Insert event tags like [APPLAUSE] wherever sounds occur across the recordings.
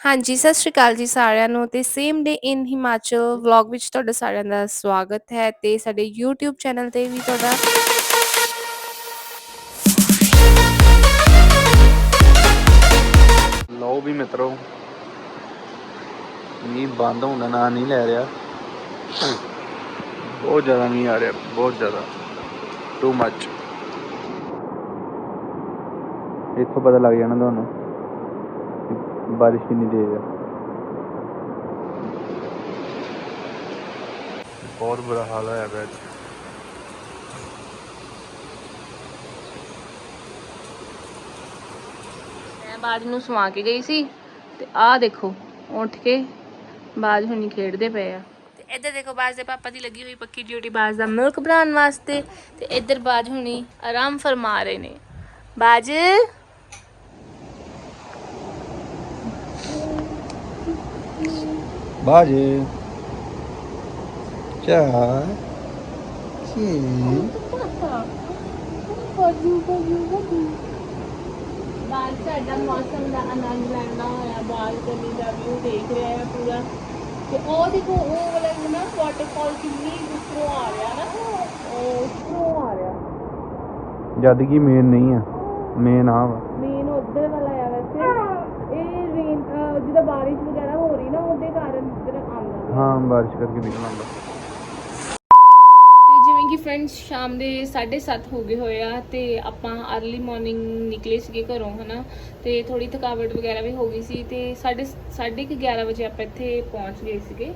ਹਾਂਜੀ, ਸਤਿ ਸ਼੍ਰੀ ਅਕਾਲ ਜੀ ਸਾਰਿਆਂ ਨੂੰ ਤੇ same day in Himachal vlog ਵਿੱਚ ਤੁਹਾਡਾ ਸਾਰਿਆਂ ਦਾ ਸਵਾਗਤ ਹੈ ਤੇ ਸਾਡੇ YouTube ਚੈਨਲ ਤੇ ਵੀ ਤੁਹਾਡਾ ਲਓ ਵੀ ਮਿੱਤਰੋ ਮੀਂਹ ਬੰਦ ਹੋਣ ਦਾ ਨਾਂ ਨਹੀਂ ਲੈ ਰਿਹਾ। ਬਹੁਤ ਜ਼ਿਆਦਾ ਮੀਂਹ ਆ ਰਿਹਾ ਬਹੁਤ ਜ਼ਿਆਦਾ। ਟੂ ਮੱਚ ਇੱਥੋਂ ਪਤਾ ਲੱਗ ਜਾਣਾ ਤੁਹਾਨੂੰ। ਕਿੰਨੀ ਤੇਜ਼ ਹੈ ਬਹੁਤ ਬੁਰਾ ਹਾਲ ਹੋਇਆ ਪਿਆ ਅੱਜ। ਮੈਂ ਬਾਜ ਨੂੰ ਸਵਾ ਕੇ ਗਈ ਸੀ ਤੇ ਆਹ ਦੇਖੋ ਉੱਠ ਕੇ ਬਾਜ ਹੁਣੀ ਖੇਡਦੇ ਪਏ ਆ। ਤੇ ਇੱਧਰ ਦੇਖੋ ਬਾਜ ਦੇ ਪਾਪਾ ਦੀ ਲੱਗੀ ਹੋਈ ਪੱਕੀ ਡਿਊਟੀ ਬਾਜ ਦਾ ਮਿਲਕ ਬਣਾਉਣ ਵਾਸਤੇ ਤੇ ਇੱਧਰ ਬਾਜ ਹੁਣੀ ਆਰਾਮ ਫਰਮਾ ਰਹੇ ਨੇ। ਬਾਜ ਬਾਜੇ। ਬਾਜ ਸਾਡਾ ਮੌਸਮ ਦਾ ਆਨੰਦ ਲੈਣਾ ਹੋਇਆ ਬਾਲਕਨੀ ਦਾ ਵਿਊ ਦੇਖ ਰਿਹਾ ਹੈ ਪੂਰਾ। ਤੇ ਉਹ ਦੇਖੋ ਉਹ ਵਾਲਾ ਨਾ ਵਾਟਰਫਾਲ ਕਿੰਨੀ ਉੱਪਰੋਂ ਆ ਰਿਹਾ ਨਾ। ਉਹ ਉੱਪਰੋਂ ਆ ਰਿਹਾ। ਜਦ ਕਿ ਮੇਨ ਨਹੀਂ ਆ ਮੇਨ ਆ ਵਾ ਮੇਨ ਉਧਰ ਵਾਲਾ ਆ ਵੈਸੇ ਇਹ ਰੇਨ ਜਿਹਦਾ ਬਾਰਿਸ਼ ਵਗੈਰਾ ਹੋ ਰਹੀ ਨਾ ਉਹਦੇ ਕਾਰਨ ਇੱਧਰ ਆਉਂਦਾ ਹਾਂ, ਬਾਰਿਸ਼ ਕਰਕੇ ਨਿਕਲ ਆਉਂਦਾ ਤੇ ਜਿਵੇਂ ਕਿ ਫਰੈਂਡਸ ਸ਼ਾਮ ਦੇ 7:30 ਹੋ ਗਏ ਹੋਏ ਆ ਤੇ ਆਪਾਂ अर्ਲੀ ਮਾਰਨਿੰਗ ਨਿਕਲੇ ਸੀਗੇ ਘਰੋਂ, ਹਨਾ? ਤੇ ਥੋੜੀ ਥਕਾਵਟ ਵਗੈਰਾ ਵੀ ਹੋ ਗਈ ਸੀ ਤੇ 11:30 ਵਜੇ ਆਪਾਂ ਇੱਥੇ ਪਹੁੰਚ ਗਏ ਸੀਗੇ।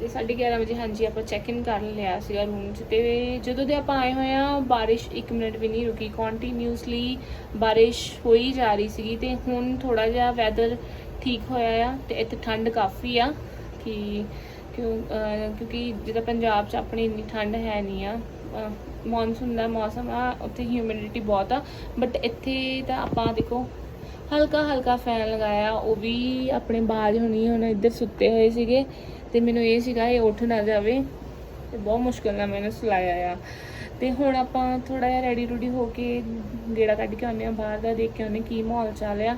ਤੇ 11:30 ਵਜੇ ਹਾਂਜੀ, ਆਪਾਂ ਚੈੱਕ ਇਨ ਕਰ ਲਿਆ ਸੀਗਾ ਰੂਮ 'ਚ ਤੇ ਜਦੋਂ ਦੇ ਆਪਾਂ ਆਏ ਹੋਏ ਆ, ਬਾਰਿਸ਼ 1 ਮਿੰਟ ਵੀ ਨਹੀਂ ਰੁਕੀ। ਕੰਟੀਨਿਊਸਲੀ ਬਾਰਿਸ਼ ਹੋਈ ਜਾ ਰਹੀ ਸੀਗੀ ਤੇ ਹੁਣ ਥੋੜਾ ਜਿਹਾ ਵੈਦਰ ਠੀਕ ਹੋਇਆ ਆ ਤੇ ਇੱਥੇ ਠੰਡ ਕਾਫੀ ਆ। ਕਿ ਕਿਉਂ ਕਿਉਂਕਿ ਜਿੱਦਾਂ ਪੰਜਾਬ 'ਚ ਆਪਣੀ ਇੰਨੀ ਠੰਡ ਹੈ ਨਹੀਂ ਆ ਮੌਨਸੂਨ ਦਾ ਮੌਸਮ ਆ, ਉੱਥੇ ਹਿਊਮਿਡਿਟੀ ਬਹੁਤ ਆ ਬਟ ਇੱਥੇ ਤਾਂ ਆਪਾਂ ਦੇਖੋ, ਹਲਕਾ ਹਲਕਾ ਫੈਨ ਲਗਾਇਆ, ਉਹ ਵੀ ਆਪਣੇ ਬਾਜ ਹੋਣੀ ਹੁਣ ਇੱਧਰ ਸੁੱਤੇ ਹੋਏ ਸੀਗੇ, ਤੇ ਮੈਨੂੰ ਇਹ ਸੀਗਾ ਇਹ ਉੱਠ ਨਾ ਜਾਵੇ, ਤੇ ਬਹੁਤ ਮੁਸ਼ਕਿਲ ਨਾਲ ਮੈਨੂੰ ਸੁਲਾਇਆ ਆ। ਤੇ ਹੁਣ ਆਪਾਂ ਥੋੜਾ ਜਿਹਾ ਰੈਡੀ ਰੂਡੀ ਹੋ ਕੇ ਗੇੜਾ ਕੱਢ ਕੇ ਆਉਂਦੇ ਆ ਬਾਹਰ ਦਾ, ਦੇਖ ਕੇ ਆਉਂਦੇ ਕੀ ਮਾਹੌਲ ਚੱਲ ਰਿਹਾ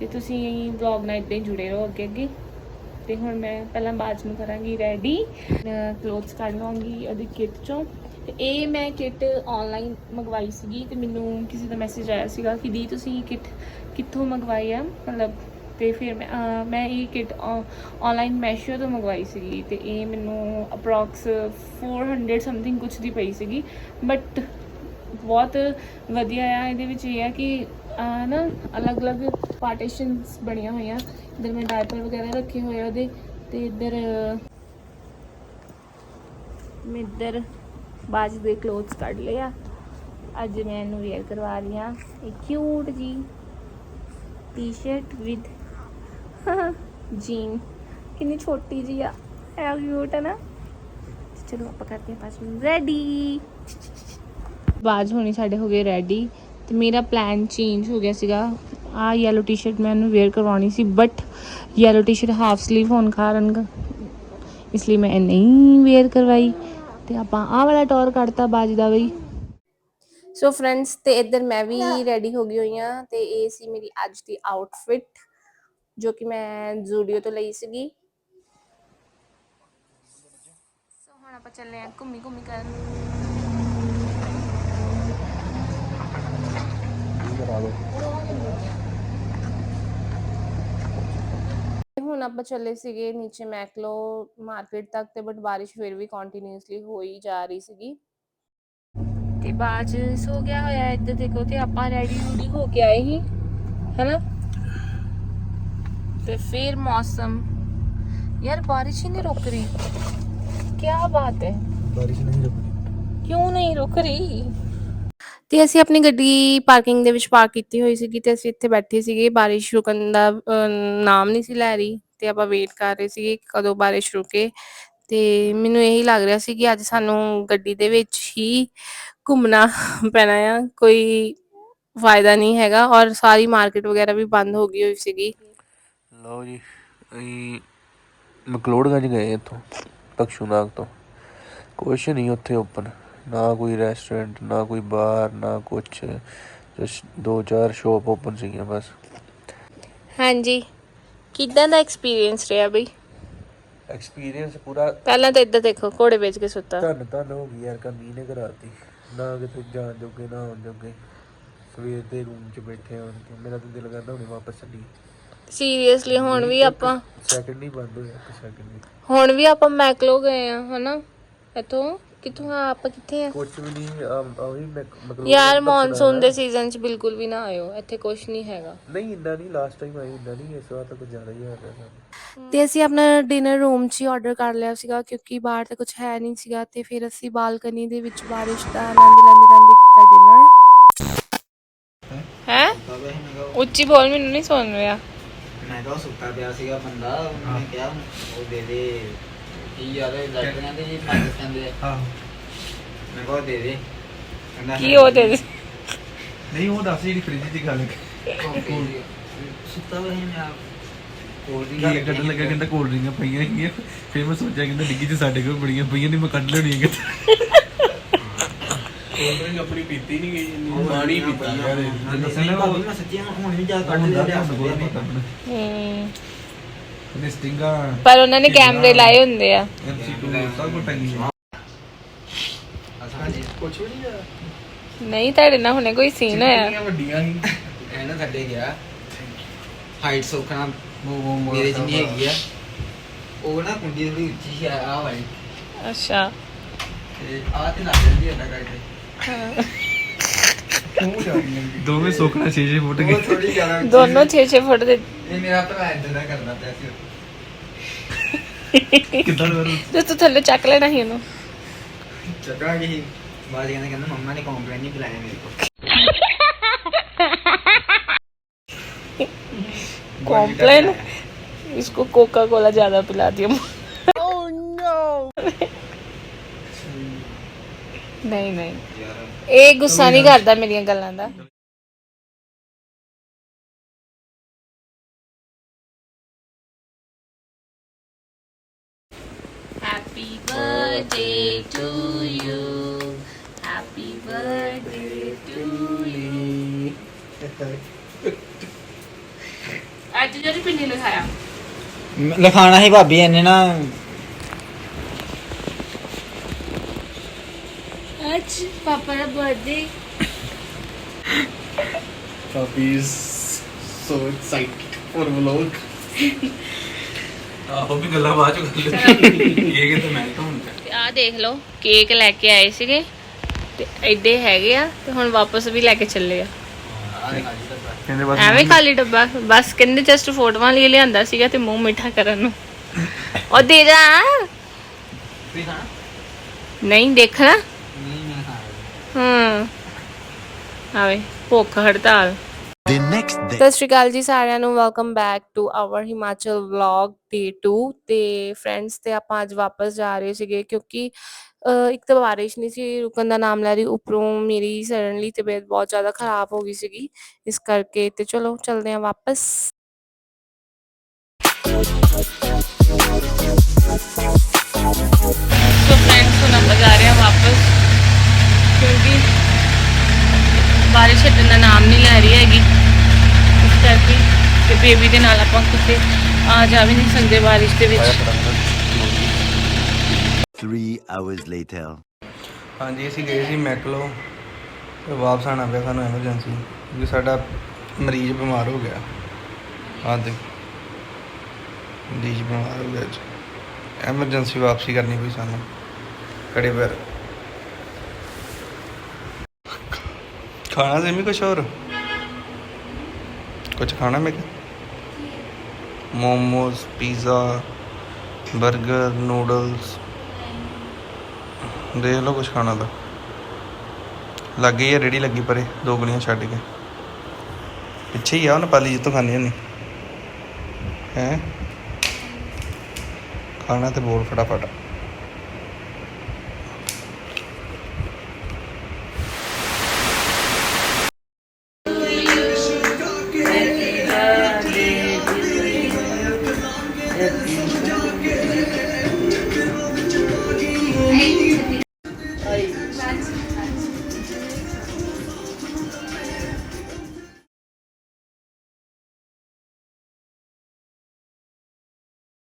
ਤੇ ਤੁਸੀਂ ਵਲੌਗ ਨਾਲ ਇਦਾਂ ਹੀ ਜੁੜੇ ਰਹੋ ਅੱਗੇ ਅੱਗੇ ਤੇ ਹੁਣ ਮੈਂ ਪਹਿਲਾਂ ਬਾਜ ਨੂੰ ਕਰਾਂਗੀ ਰੈਡੀ ਕਲੋਥਸ ਕੱਢ ਲਵਾਂਗੀ ਉਹਦੀ ਕਿੱਟ ਚੋਂ। ਤੇ ਇਹ ਮੈਂ ਕਿੱਟ ਆਨਲਾਈਨ ਮੰਗਵਾਈ ਸੀਗੀ ਤੇ ਮੈਨੂੰ ਕਿਸੇ ਦਾ ਮੈਸੇਜ ਆਇਆ ਸੀਗਾ ਕਿ ਦੀ ਤੁਸੀਂ ਕਿੱਟ ਕਿੱਥੋਂ ਮੰਗਵਾਈ ਆ? ਮਤਲਬ ਤੇ ਫਿਰ ਮੈਂ ਮੈਂ ਇਹ ਕਿੱਟ ਆਨਲਾਈਨ ਮੈਸ਼ੋ ਤੋਂ ਮੰਗਵਾਈ ਸੀਗੀ ਤੇ ਇਹ ਮੈਨੂੰ ਅਪਰੋਕਸ 400 ਸਮਥਿੰਗ ਕੁਝ ਦੀ ਪਈ ਸੀਗੀ। ਬਟ ਬਹੁਤ ਵਧੀਆ ਆ, ਇਹਦੇ ਵਿੱਚ ਇਹ ਆ ਕਿ ਨਾ ਅਲੱਗ-ਅਲੱਗ ਪਾਰਟੀਸ਼ਨਸ ਬਣੀਆਂ ਹੋਈਆਂ। ਇੱਧਰ ਮੈਂ ਡਾਇਪਰ ਵਗੈਰਾ ਰੱਖੇ ਹੋਏ ਉਹਦੇ ਤੇ ਇੱਧਰ, ਮੈਂ ਇੱਧਰ ਬਾਜ ਦੇ ਕਲੋਥਸ ਕੱਢ ਲਿਆ ਅੱਜ ਮੈਂ ਇਹਨੂੰ ਵੇਅਰ ਕਰਵਾ ਰਹੀ ਹਾਂ। ਇਹ ਕਿਊਟ ਜੀ। ਟੀ-ਸ਼ਰਟ ਵਿਦ ਜੀਨ ਕਿੰਨੀ ਛੋਟੀ ਜੀ ਆ। ਐ ਕਿਊਟ ਹੈ ਨਾ। ਚਲੋ ਆਪਾਂ ਕਰਦੇ ਹਾਂ ਪਾਸ ਰੈਡੀ ਬਾਜ ਹੋਣੀ ਸਾਡੇ ਹੋ ਗਏ ਰੈਡੀ ਤੇ ਮੇਰਾ ਪਲਾਨ ਚੇਂਜ ਹੋ ਗਿਆ ਸੀਗਾ। ਆ ਯੈਲੋ ਟੀ-ਸ਼ਰਟ ਮੈਂ ਇਹਨੂੰ ਵੇਅਰ ਕਰਵਾਉਣੀ ਸੀ but yellow t-shirt half sleeve ਹੋਣ ਕਾਰਨ ਇਸ ਲਈ ਮੈਂ ਨਹੀਂ ਵੇਅਰ ਕਰਵਾਈ। ਤੇ ਆਪਾਂ ਆਹ ਵਾਲਾ ਟੌਰ ਕੱਢਤਾ ਬਾਜ ਦਾ ਬਈ। ਸੋ ਫਰੈਂਡਸ ਤੇ ਇੱਧਰ ਮੈਂ ਵੀ ਰੈਡੀ ਹੋ ਗਈ ਹੋਈ ਆ ਤੇ ਇਹ ਸੀ ਮੇਰੀ ਅੱਜ ਦੀ ਆਊਟਫਿਟ ਜੋ ਕਿ ਮੈਂ ਜ਼ੂਡੀਓ ਤੋਂ ਲਈ ਸੀਗੀ। ਸੋ ਹੁਣ ਆਪਾਂ ਚੱਲੇ ਆ ਘੁੰਮੀ ਘੁੰਮੀ ਕਰਨ। ਕਰਾ ਹੁਣ ਆਪਾਂ ਚੱਲੇ ਸੀਗੇ ਨੀਚੇ ਮੈਕਲੋ ਮਾਰਕੀਟ ਤੱਕ ਤੇ ਬਟ ਬਾਰਿਸ਼ ਫਿਰ ਵੀ ਕੰਟੀਨਿਊਸਲੀ ਹੋਈ ਜਾ ਰਹੀ ਸੀਗੀ। ਤੇ ਬਾਜ ਸੋ ਗਿਆ ਹੋਇਆ ਇੱਧਰ ਦੇਖੋ ਤੇ ਆਪਾਂ ਰੈਡੀ ਰੂਡੀ ਹੋ ਕੇ ਆਏ ਸੀ ਹੈਨਾ? ਤੇ ਫਿਰ ਮੌਸਮ। ਯਾਰ ਬਾਰਿਸ਼ ਹੀ ਨਹੀਂ ਰੁਕ ਰਹੀ। ਕੀ ਬਾਤ ਹੈ। ਬਾਰਿਸ਼ ਨਹੀਂ ਰੁਕਣੀ ਕਿਉਂ ਨਹੀਂ ਰੁਕ ਰਹੀ? ਤੇ ਅਸੀਂ ਆਪਣੀ ਗੱਡੀ ਪਾਰਕਿੰਗ ਦੇ ਵਿੱਚ ਪਾਰਕ ਕੀਤੀ ਹੋਈ ਸੀਗੀ ਤੇ ਅਸੀਂ ਇੱਥੇ ਬੈਠੇ ਸੀਗੇ। ਬਾਰਿਸ਼ ਰੁਕਣ ਦਾ ਅਹ, ਨਾਮ ਨਹੀਂ ਸੀ ਲੈ ਰਹੀ ਤੇ ਆਪਾਂ ਵੇਟ ਕਰ ਰਹੇ ਸੀਗੇ ਕਿ ਕਦੋਂ ਬਾਰਿਸ਼ ਰੁਕੇ। ਤੇ ਮੈਨੂੰ ਇਹੀ ਲੱਗ ਰਿਹਾ ਸੀ ਕਿ ਅੱਜ ਸਾਨੂੰ ਗੱਡੀ ਦੇ ਵਿੱਚ ਹੀ ਘੁੰਮਣਾ ਪੈਣਾ ਆ ਕੋਈ ਫਾਇਦਾ ਨਹੀਂ ਹੈਗਾ ਔਰ ਸਾਰੀ ਮਾਰਕੀਟ ਵਗੈਰਾ ਵੀ ਬੰਦ ਹੋ ਗਈ ਹੋਈ ਸੀਗੀ। ਲਓ ਜੀ ਅਸੀਂ ਮਕਲੋੜਗੰਜ ਗਏ ਇੱਥੋਂ ਤਕਸ਼ੂਨਾਗ ਤੋਂ। ਕੁਛ ਨਹੀਂ ਉੱਥੇ ਓਪਨ ਨਾ ਕੋਈ ਰੈਸਟੋਰੈਂਟ ਨਾ ਕੋਈ ਬਾਰ ਨਾ ਜਸ ਦੋ ਚਾਰ ਸ਼ੋਪ ਓਪਨ ਸੀਗੀਆਂ ਬਸ। ਹਾਂਜੀ। ਕਿਦਾਂ ਦਾ ਐਕਸਪੀਰੀਅੰਸ ਰਿਹਾ ਬਈ? ਐਕਸਪੀਰੀਅੰਸ ਪੂਰਾ ਪਹਿਲਾਂ ਤਾਂ ਇੱਧਰ ਦੇਖੋ ਘੋੜੇ ਵੇਚ ਕੇ ਸੁੱਤਾ। ਧੰਨ ਧੰਨ ਹੋ ਗਈ ਯਾਰ ਕਮੀ ਨੇ ਕਰਾਤੀ। ਨਾ ਕਿਤੇ ਜਾਣ ਜੋਗੇ ਨਾ ਆਉਣ ਜੋਗੇ। ਸਵੇਰ ਦੇ ਰੂਮ 'ਚ ਬੈਠੇ ਹਾਂ ਕੇ ਮੇਰਾ ਤਾਂ ਦਿਲ ਕਰਦਾ ਹੁਣੇ ਵਾਪਸ ਚੱਲੀ ਸੀਰੀਅਸਲੀ ਹੁਣ ਵੀ ਆਪਾਂ ਸੈਕਿੰਡ ਨਹੀਂ ਬੰਦ ਹੋਇਆ ਇੱਕ ਸੈਕਿੰਡ ਹੁਣ ਵੀ ਆਪਾਂ ਮੈਕਲੋ ਗਏ ਆ ਹਨਾ? ਇੱਥੋਂ। ਕਿੱਥੋਂ ਆ ਆਪਾਂ ਕਿੱਥੇ ਆ? ਕੁਝ ਵੀ ਨਹੀਂ ਮੈਂ ਮਤਲਬ ਯਾਰ ਮੌਨਸੂਨ ਦੇ ਸੀਜ਼ਨ 'ਚ ਬਿਲਕੁਲ ਵੀ ਨਾ ਆਇਓ ਇੱਥੇ ਕੁਝ ਨਹੀਂ ਹੈਗਾ। ਨਹੀਂ ਇੰਨਾ ਨਹੀਂ ਲਾਸਟ ਟਾਈਮ ਆਈ ਇੰਨਾ ਨਹੀਂ ਇਸ ਵਾਰ ਤਾਂ ਕੁਝ ਜ਼ਿਆਦਾ ਹੀ ਆ ਰਿਹਾ ਤੇ ਅਸੀਂ ਆਪਣਾ ਡਿਨਰ ਰੂਮ 'ਚ ਹੀ ਆਰਡਰ ਕਰ ਲਿਆ ਸੀਗਾ ਕਿਉਂਕਿ ਬਾਹਰ ਤਾਂ ਕੁਝ ਹੈ ਨਹੀਂ ਸੀਗਾ ਤੇ ਫਿਰ ਅਸੀਂ ਬਾਲਕਨੀ ਦੇ ਵਿੱਚ ਬਾਰਿਸ਼ ਦਾ ਆਨੰਦ ਲੈਂਦੇ ਲੈਂਦੇ ਕੀਤਾ ਡਿਨਰ ਹੈ? ਉੱਚੀ ਬੋਲ ਮੈਨੂੰ ਨਹੀਂ ਸੁਣ ਰਿਹਾ। ਮੈਂ ਤਾਂ ਸੁੱਤਾ ਪਿਆ ਸੀਗਾ ਬੰਦਾ ਉਹਨੇ ਕਿਹਾ ਉਹ ਦੇ ਦੇ। ਕੀ ਲੱਟੀਆਂ ਦੇ ਜੀ ਪਾਕਿਸਤਾਨ ਦੇ। ਹਾਂ। ਮੈਂ ਕਿਹਾ ਉਹ ਦੇ ਦੇ। ਕਹਿੰਦਾ ਕੀ ਉਹ ਦੇ ਦੇ? ਨਹੀਂ ਉਹ ਦੱਸ ਜਿਹੜੀ ਫ੍ਰਿਜ ਦੀ ਗੱਲ ਸੁੱਤਾ ਹੋਇਆ ਮੈਂ ਆਪ। ਕੋਲ ਦੀ ਕੀ ਕੱਢਣ ਲੱਗਾ? ਕਹਿੰਦਾ ਕੋਲਡ ਡਰਿੰਕਾਂ ਪਈਆਂ ਹੈਗੀਆਂ। ਫਿਰ ਮੈਂ ਸੋਚਿਆ ਕਹਿੰਦਾ ਡਿੱਗੀ 'ਚ ਸਾਡੇ ਕੋਲ ਬੜੀਆਂ ਪਈਆਂ ਨੇ ਮੈਂ ਕੱਢ ਲੈਣੀਆਂ ਕਿਤੇ। ਕੋਲਡ ਡਰਿੰਕ ਆਪਣੀ ਪੀਤੀ ਨਹੀਂ ਗਈ ਇੰਨੀ ਪਾਣੀ ਪੀਤੀ। ਯਾਰ ਦੱਸਣਾ ਨਾ ਮੈਂ ਸੱਚੀ ਹੁਣ ਵੀ ਜਾ ਕੱਢ ਹੁੰਦਾ ਲਿਆ ਤਾਂ ਗੋਲ ਨਹੀਂ ਇਹਨੇ ਸਟਿੰਗਾ ਪਰ ਉਹਨਾਂ ਨੇ ਕੈਮਰੇ ਲਾਏ ਹੁੰਦੇ ਆ। MC2 ਸਭ ਕੁਝ ਪੈਣੀ ਹੈ ਕੁਛ ਵੀ ਨਹੀਂ ਨਹੀਂ ਤੁਹਾਡੇ ਨਾਲ ਹੁਣੇ ਕੋਈ ਸੀਨ ਹੋਇਆ। ਵੱਡੀਆਂ ਹੀ ਇਹਨਾਂ ਥੱਲੇ ਗਿਆ। ਹਾਈਟ ਸੋਖਣਾ ਮੇਰੇ ਜਿੰਨੀ ਹੈਗੀ ਆ। ਉਹ ਨਾ ਕੁੰਡੀ ਥੋੜੀ ਉੱਚੀ ਸੀ ਆ ਵਾਲੀ। ਅੱਛਾ। ਤੇ ਆ ਤੇ ਲੱਗ ਜਾਂਦੀ ਹੈ ਨਾ ਕਰਕੇ। ਦੋਵੇਂ ਸੋਕਣਾ 6-6 ਫੁੱਟ ਉਹ ਗਏ ਥੋੜੀ ਜ਼ਿਆਦਾ ਉੱਚੀ ਦੋਨੋਂ 6-6 ਫੁੱਟ ਦੇ ਇਹ ਮੇਰਾ ਭਰਾ ਇਦਾਂ ਦਾ ਕਰਦਾ ਪਿਆ ਸੀ ਕਿੱਦਾਂ ਦਾ ਤੇ ਤੂੰ ਥੱਲੇ ਚੱਕ ਲੈਣਾ ਸੀ ਉਹਨੂੰ ਚੱਕਾ ਗਈ ਬਾਅਦ ਕਹਿੰਦਾ ਕਹਿੰਦਾ ਮੰਮਾ ਨੇ ਕੰਪਲੇਨ ਨਹੀਂ ਬੁਲਾਇਆ ਮੇਰੇ ਕੋਲ कॉम्प्लेन इसको कोका कोला ज्यादा पिला दिया ਨਹੀਂ ਨਹੀਂ ਇਹ ਗੁੱਸਾ ਨਹੀਂ ਕਰਦਾ ਮੇਰੀਆਂ ਗੱਲਾਂ ਦਾ Happy birthday to you. Happy birthday to you. [LAUGHS] ਅੱਜ ਜਿਹੜੀ ਪਿੰਨੀ ਲਿਖਾਇਆ ਲਿਖਾਣਾ ਸੀ ਭਾਬੀ ਇਹਨੇ ਨਾ ਅੱਜ ਪਾਪਾ ਦਾ birthday Puppy is so excited for vlog. ਆਹੋ ਵੀ ਗੱਲਾਂ ਬਾਅਦ ਚ ਕਰ ਲੈ ਇਹ ਕਿ ਮੈਂ ਤਾਂ ਹੁੰਦਾ ਤੇ ਆਹ ਦੇਖ ਲਓ ਕੇਕ ਲੈ ਕੇ ਆਏ ਸੀਗੇ। ਤੇ ਐਡੇ ਹੈਗੇ ਆ ਤੇ ਹੁਣ ਵਾਪਸ ਵੀ ਲੈ ਕੇ ਚੱਲੇ ਆ। ਕਹਿੰਦੇ ਬਸ ਐਵੇਂ ਖਾਲੀ ਡੱਬਾ ਬਸ ਕਹਿੰਦੇ ਜਸਟ ਫੋਟੋਆਂ ਲਈ ਲਿਆਂਦਾ ਸੀਗਾ ਤੇ ਮੂੰਹ ਮਿੱਠਾ ਕਰਨ ਨੂੰ। ਉਹ ਦੇ ਜਾ। ਤੁਸੀਂ ਖਾਣਾ ਨਹੀਂ ਦੇਖਣਾ। ਹੂੰ ਆਵੇ ਭੁੱਖ ਹੜਤਾਲ। The next day. ਸਤਿ ਸ਼੍ਰੀ ਅਕਾਲ ਜੀ ਸਾਰਿਆਂ ਨੂੰ welcome back to our Himachal vlog day 2 ਤੇ ਫਰੈਂਡਸ ਤੇ ਆਪਾਂ ਅੱਜ ਵਾਪਸ ਜਾ ਰਹੇ ਸੀਗੇ ਕਿਉਂਕਿ ਅਹ, ਇੱਕ ਤਾਂ ਬਾਰਿਸ਼ ਨਹੀਂ ਸੀ ਰੁਕਣ ਦਾ ਨਾਮ ਲੈ ਰਹੀ ਉੱਪਰੋਂ ਮੇਰੀ ਸਡਨਲੀ ਤਬੀਅਤ ਬਹੁਤ ਜ਼ਿਆਦਾ ਖਰਾਬ ਹੋ ਗਈ ਸੀਗੀ ਇਸ ਕਰਕੇ ਤੇ ਚਲੋ ਚਲਦੇ ਹਾਂ ਵਾਪਸ। ਸੋ ਫਰੈਂਡਸ ਹੁਣ ਆਪਾਂ ਜਾ ਰਹੇ ਹਾਂ ਵਾਪਸ। ਕਿਉਂਕਿ ਬਾਰਿਸ਼ ਹਟਣ ਦਾ ਨਾਮ ਨਹੀਂ ਲੈ ਰਹੀ ਹੈਗੀ। ਇਸ ਕਰਕੇ ਤੇ ਬੇਬੀ ਦੇ ਨਾਲ ਆਪਾਂ ਕਿਤੇ ਆ ਜਾ ਵੀ ਨਹੀਂ ਸਕਦੇ ਬਾਰਿਸ਼ ਦੇ ਵਿੱਚ। Three hours later. ਹਾਂਜੀ ਅਸੀਂ ਗਏ ਸੀ ਮੈਕਲੋ ਤੇ ਵਾਪਸ ਆਣਾ ਪਿਆ ਸਾਨੂੰ ਐਮਰਜੈਂਸੀ ਕਿਉਂਕਿ ਸਾਡਾ ਮਰੀਜ਼ ਬਿਮਾਰ ਹੋ ਗਿਆ। ਆ ਦੇ ਮਰੀਜ਼ ਬਿਮਾਰ ਹੋ ਗਿਆ ਐਮਰਜੈਂਸੀ ਵਾਪਸੀ ਕਰਨੀ ਪਈ ਸਾਨੂੰ। ਕੜੇ ਪੈਰ। ਖਾਣਾ ਸੀ ਵੀ ਕੁਛ ਹੋਰ? ਕੁਛ ਖਾਣਾ ਮੈਂ ਮੋਮੋਸ, ਪੀਜ਼ਾ 버ਗਰ ਨੂਡਲਸ। ਦੇਖ ਲਓ ਕੁਛ ਖਾਣਾ ਦਾ ਗਈ ਹੈ ਰੇੜੀ ਲੱਗੀ ਪਰੇ, ਦੋ ਗਲੀਆਂ ਛੱਡ ਕੇ। ਪਿੱਛੇ ਹੀ ਆ, ਉਹ ਨੇਪਾਲੀ ਜਿੱਤੋਂ ਖਾਂਦੇ ਹੁੰਦੀ। ਹੈ? ਖਾਣਾ ਤੇ ਬੋਲ ਫਟਾਫਟ।